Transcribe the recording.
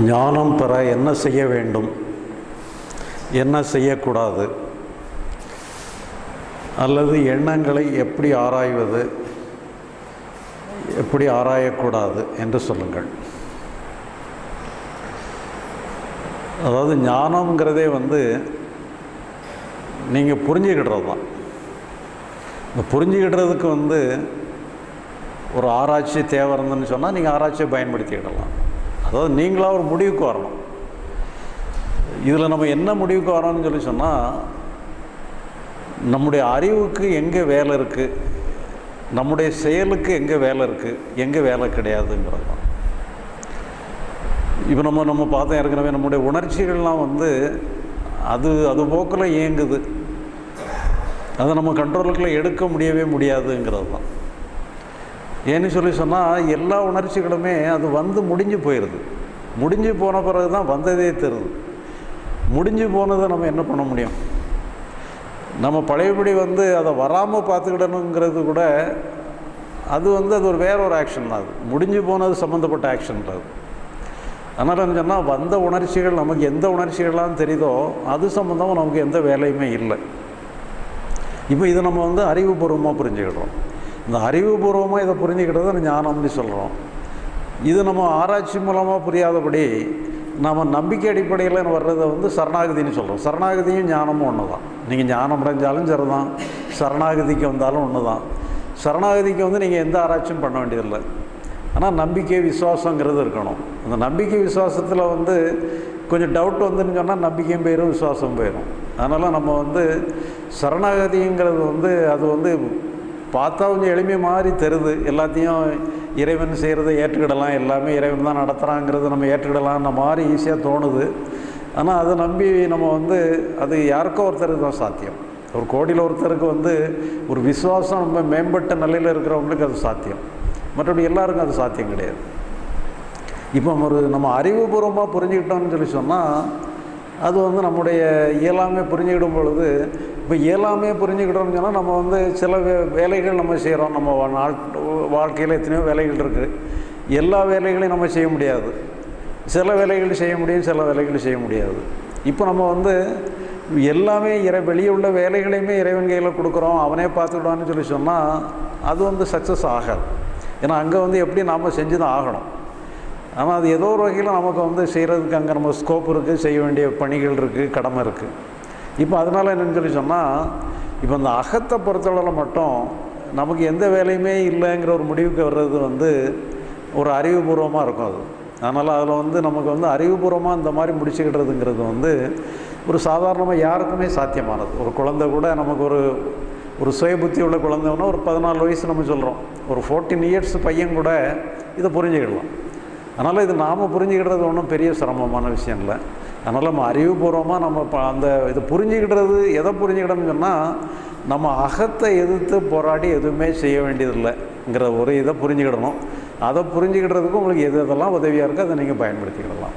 ஞானம் பெற என்ன செய்ய வேண்டும்? என்ன செய்யக்கூடாது? அல்லது எண்ணங்களை எப்படி ஆராய்வது? எப்படி ஆராயக்கூடாது என்று சொல்லுங்கள். அதாவது ஞானம்ங்கிறதே வந்து நீங்கள் புரிஞ்சுக்கிடுறது தான் இந்த புரிஞ்சுக்கிடுறதுக்கு வந்து ஒரு ஆராய்ச்சி தேவை இருந்துன்னு சொன்னால் நீங்கள் ஆராய்ச்சியை பயன்படுத்திக்கிடலாம். அதாவது நீங்களாக ஒரு முடிவுக்கு வரணும். இதில் நம்ம என்ன முடிவுக்கு வரோம்னு சொல்லி சொன்னால் நம்முடைய அறிவுக்கு எங்கே வேலை இருக்குது நம்முடைய செயலுக்கு எங்கே வேலை இருக்குது எங்கே வேலை கிடையாதுங்கிறது தான். இப்போ நம்ம நம்ம பார்த்தோம் ஏற்கனவே நம்முடைய உணர்ச்சிகள்லாம் வந்து அது அது போக்கில் இயங்குது. அதை நம்ம கண்ட்ரோலுக்குள்ளே எடுக்க முடியவே முடியாதுங்கிறது தான். ஏன்னு சொல்லி சொன்னால் எல்லா உணர்ச்சிகளுமே அது வந்து முடிஞ்சு போயிடுது முடிஞ்சு போன பிறகு தான் வந்ததே தருது முடிஞ்சு போனதை நம்ம என்ன பண்ண முடியும்? நம்ம பழையபடி வந்து அதை வராமல் பார்த்துக்கிடணுங்கிறது கூட அது வந்து அது ஒரு வேற ஒரு ஆக்ஷன் தான் அது. முடிஞ்சு போனது சம்மந்தப்பட்ட ஆக்ஷன் அது. அதனால் சொன்னால் வந்த உணர்ச்சிகள் நமக்கு எந்த உணர்ச்சிகள்லாம் தெரியுதோ அது சம்மந்தமாக நமக்கு எந்த வேலையுமே இல்லை. இப்போ இதை நம்ம வந்து அறிவுபூர்வமாக புரிஞ்சுக்கிடுறோம். இந்த அறிவுபூர்வமாக இதை புரிஞ்சுக்கிட்டதை ஞானம்னு சொல்கிறோம் இது நம்ம ஆராய்ச்சி மூலமாக புரியாதபடி நம்ம நம்பிக்கை அடிப்படையில் வர்றதை வந்து சரணாகதின்னு சொல்கிறோம் சரணாகதியும் ஞானமும் ஒன்று தான் நீங்கள் ஞானம் அடைஞ்சாலும் சரி தான் சரணாகதிக்கு வந்தாலும் ஒன்று தான் சரணாகதிக்கு வந்து நீங்கள் எந்த ஆராய்ச்சியும் பண்ண வேண்டியதில்லை. ஆனால் நம்பிக்கை விசுவாசங்கிறது இருக்கணும். அந்த நம்பிக்கை விசுவாசத்தில் வந்து கொஞ்சம் டவுட் வந்துன்னு சொன்னால் நம்பிக்கையும் போயிடும் விசுவாசம் போயிடும் அதனால் நம்ம வந்து சரணாகதிங்கிறது வந்து அது வந்து பார்த்தா கொஞ்சம் எளிமை மாதிரி தருது. எல்லாத்தையும் இறைவன் செய்கிறத ஏற்றுக்கிடலாம். எல்லாமே இறைவன் தான் நடத்துகிறாங்கிறது நம்ம ஏற்றுக்கிடலாம்ன மாதிரி ஈஸியாக தோணுது. ஆனால் அதை நம்பி நம்ம வந்து அது யாருக்கோ ஒருத்தருக்கு தான் சாத்தியம். ஒரு கோடியில் ஒருத்தருக்கு வந்து ஒரு விசுவாசம் நம்ம மேம்பட்ட நிலையில் இருக்கிறவங்களுக்கு அது சாத்தியம். மற்றபடி எல்லாருக்கும் அது சாத்தியம் கிடையாது. இப்போ ஒரு நம்ம அறிவுபூர்வமாக புரிஞ்சுக்கிட்டோம்னு சொல்லி சொன்னால் அது வந்து நம்முடைய இயலாமே புரிஞ்சுக்கிடும் பொழுது இப்போ இயலாமே புரிஞ்சுக்கிட்டோம்னு சொன்னால் நம்ம வந்து சில வே வேலைகள் நம்ம செய்கிறோம் நம்ம நாள் வாழ்க்கையில் எத்தனையோ வேலைகள் இருக்குது எல்லா வேலைகளையும் நம்ம செய்ய முடியாது. சில வேலைகள் செய்ய முடியும் சில வேலைகள் செய்ய முடியாது. இப்போ நம்ம வந்து எல்லாமே இறை வெளியே உள்ள வேலைகளையுமே இறைவன் கையில் கொடுக்குறோம் அவனே பார்த்துக்கிடுவான்னு சொல்லி சொன்னால் அது வந்து சக்ஸஸ் ஆகாது. ஏன்னா அங்கே வந்து எப்படி நாம் செஞ்சு தான் ஆகணும். ஆனால் அது ஏதோ ஒரு வகையில் நமக்கு வந்து செய்கிறதுக்கு அங்கே நம்ம ஸ்கோப் இருக்குது செய்ய வேண்டிய பணிகள் இருக்குது கடமை இருக்குது இப்போ அதனால் என்னென்னு சொல்லி சொன்னால் இப்போ இந்த அகத்தை பொறுத்தளவில் மட்டும் நமக்கு எந்த வேலையுமே இல்லைங்கிற ஒரு முடிவுக்கு வர்றது வந்து ஒரு அறிவுபூர்வமாக இருக்கும் அது. அதனால் அதில் வந்து நமக்கு வந்து அறிவுபூர்வமாக இந்த மாதிரி முடிச்சுக்கிட்டுறதுங்கிறது வந்து ஒரு சாதாரணமாக யாருக்குமே சாத்தியமானது. ஒரு குழந்தை கூட நமக்கு ஒரு ஒரு சுய புத்தி உள்ள குழந்தைன்னா ஒரு பதினாலு வயசு நம்ம சொல்கிறோம் ஒரு ஃபோர்டீன் இயர்ஸ் பையன் கூட இதை புரிஞ்சுக்கிடலாம் அதனால் இது நாம் புரிஞ்சுக்கிடுறது ஒன்றும் பெரிய சிரமமான விஷயம் இல்லை. அதனால் நம்ம அறிவுபூர்வமாக நம்ம இப்போ அந்த இது புரிஞ்சுக்கிடுறது எதை புரிஞ்சுக்கிடணும்னு சொன்னால் நம்ம அகத்தை எதிர்த்து போராடி எதுவுமே செய்ய வேண்டியதில்லைங்கிற ஒரு இதை புரிஞ்சுக்கிடணும். அதை புரிஞ்சுக்கிடுறதுக்கு உங்களுக்கு எது எதெல்லாம் உதவியாக இருக்கோ அதை நீங்கள் பயன்படுத்திக்கிடலாம்.